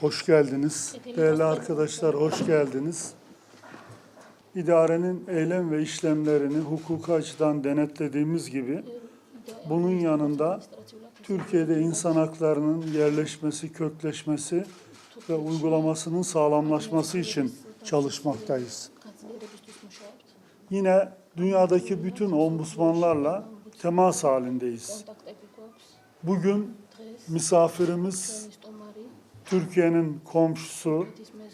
Hoş geldiniz. Değerli arkadaşlar hoş geldiniz. İdarenin eylem ve işlemlerini hukuka açıdan denetlediğimiz gibi bunun yanında Türkiye'de insan haklarının yerleşmesi, kökleşmesi ve uygulamasının sağlamlaşması için çalışmaktayız. Yine dünyadaki bütün ombudsmanlarla temas halindeyiz. Bugün misafirimiz Türkiye'nin komşusu,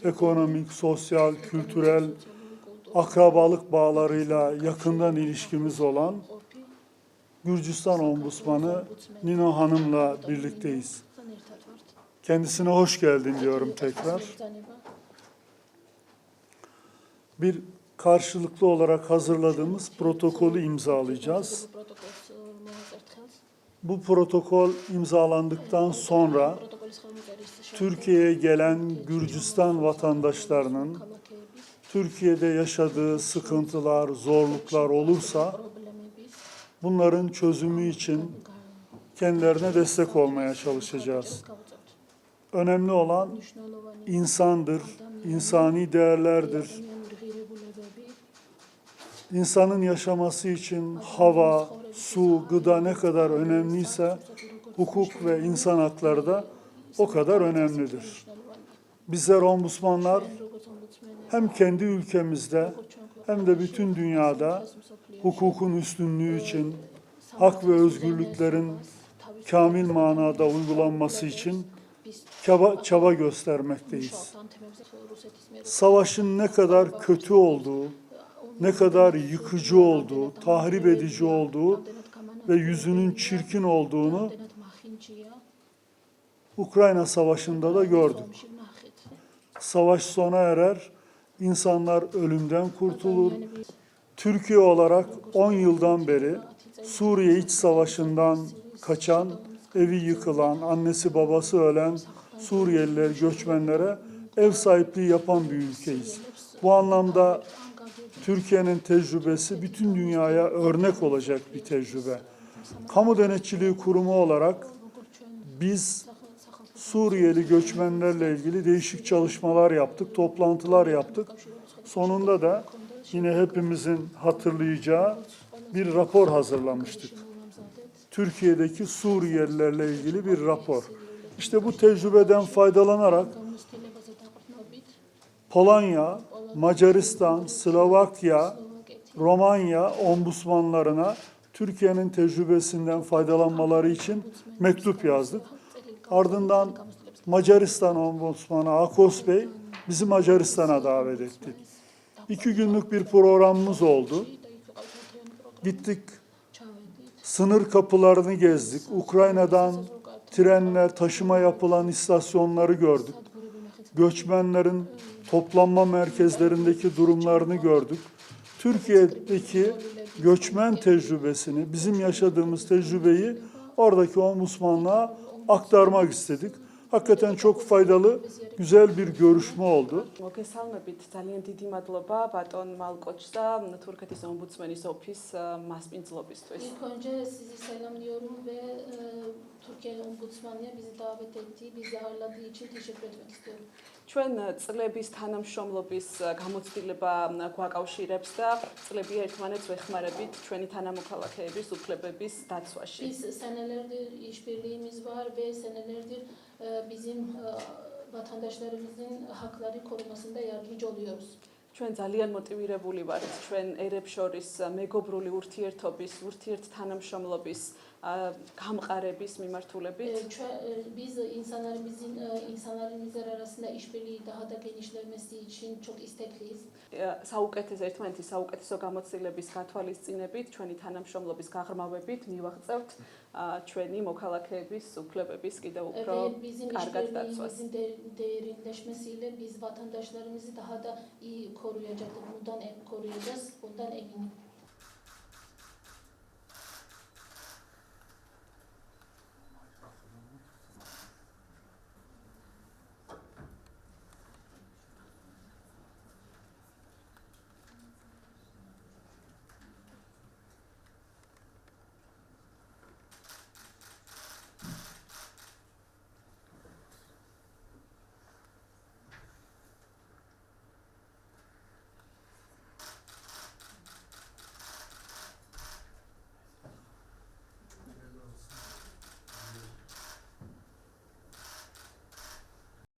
ekonomik, sosyal, kültürel, akrabalık bağlarıyla yakından ilişkimiz olan Gürcistan Ombudsmanı Nino Hanım'la birlikteyiz. Kendisine hoş geldin diyorum tekrar. Bir karşılıklı olarak hazırladığımız protokolü imzalayacağız. Bu protokol imzalandıktan sonra Türkiye'ye gelen Gürcistan vatandaşlarının Türkiye'de yaşadığı sıkıntılar, zorluklar olursa bunların çözümü için kendilerine destek olmaya çalışacağız. Önemli olan insandır, insani değerlerdir. İnsanın yaşaması için hava, su, gıda ne kadar önemliyse hukuk ve insan hakları da o kadar önemlidir. Bizler ombudsmanlar hem kendi ülkemizde hem de bütün dünyada hukukun üstünlüğü için, hak ve özgürlüklerin kamil manada uygulanması için çaba, çaba göstermekteyiz. Savaşın ne kadar kötü olduğu, ne kadar yıkıcı olduğu, tahrip edici olduğu ve yüzünün çirkin olduğunu Ukrayna Savaşı'nda da gördük. Savaş sona erer, insanlar ölümden kurtulur. Türkiye olarak 10 yıldan beri Suriye iç savaşından kaçan, evi yıkılan, annesi babası ölen Suriyeliler, göçmenlere ev sahipliği yapan bir ülkeyiz. Bu anlamda Türkiye'nin tecrübesi bütün dünyaya örnek olacak bir tecrübe. Kamu Denetçiliği Kurumu olarak biz Suriyeli göçmenlerle ilgili değişik çalışmalar yaptık, toplantılar yaptık. Sonunda da yine hepimizin hatırlayacağı bir rapor hazırlamıştık. Türkiye'deki Suriyelilerle ilgili bir rapor. İşte bu tecrübeden faydalanarak Polonya, Macaristan, Slovakya, Romanya ombudsmanlarına Türkiye'nin tecrübesinden faydalanmaları için mektup yazdık. Ardından Macaristan Ombudsmanı Akos Bey bizi Macaristan'a davet etti. İki günlük bir programımız oldu. Gittik, sınır kapılarını gezdik. Ukrayna'dan trenle taşıma yapılan istasyonları gördük Göçmenlerin toplanma merkezlerindeki durumlarını gördük. Türkiye'deki göçmen tecrübesini, bizim yaşadığımız tecrübeyi oradaki ombudsmanlığa aktarmak istedik. Hakikaten çok faydalı, güzel bir görüşme oldu. მოგესალმებით ძალიან დიდი მადლობა ბატონ მალკოჩსა თურქეთის ომბუდსმენის ოფის ä, მასპინძლობისთვის. İlk önce sizi selamlıyorum ve კი ომბუდსმანია მიზდავედეთი მიზდავლადი იჩით შეფეთვეთს ჩვენ წლების თანამშრომლობის გამოცდილება გვაკავშირებს და წლები ერთმანეთს ვეხმარებით ჩვენი თანამოქალაქეების უფლებების დაცვაში. ის სანელერდირ იშბილი მიზვარ ბე სანელერდირ ბიზიმ vatandaşlarımızın hakları korumasında yardımcı oluyoruz. ჩვენ ძალიან მოტივირებული ვართ ჩვენ ერებს შორის მეგობრული ურთიერთობის, ურთიერთთანამშრომლობის გამყარების მიმართულებით. Biz insanlarımızın e, insanlarımızlar arasında işbirliği daha da genişlemesi için çok istekliyiz. ä, საუკეთესო ერთმანეთის საუკეთესო გამოცდილების გათვალისწინებით, ჩვენი თანამშრომლობის გაღრმავებით მივაღწევთ ჩვენი მოქალაქეების უფლებების კიდევ უფრო კარგად დაცვას. derinleşmesiyle biz vatandaşlarımızı daha da iyi koruyacaktık. Bundan em- koruyacağız. Bundan eminim.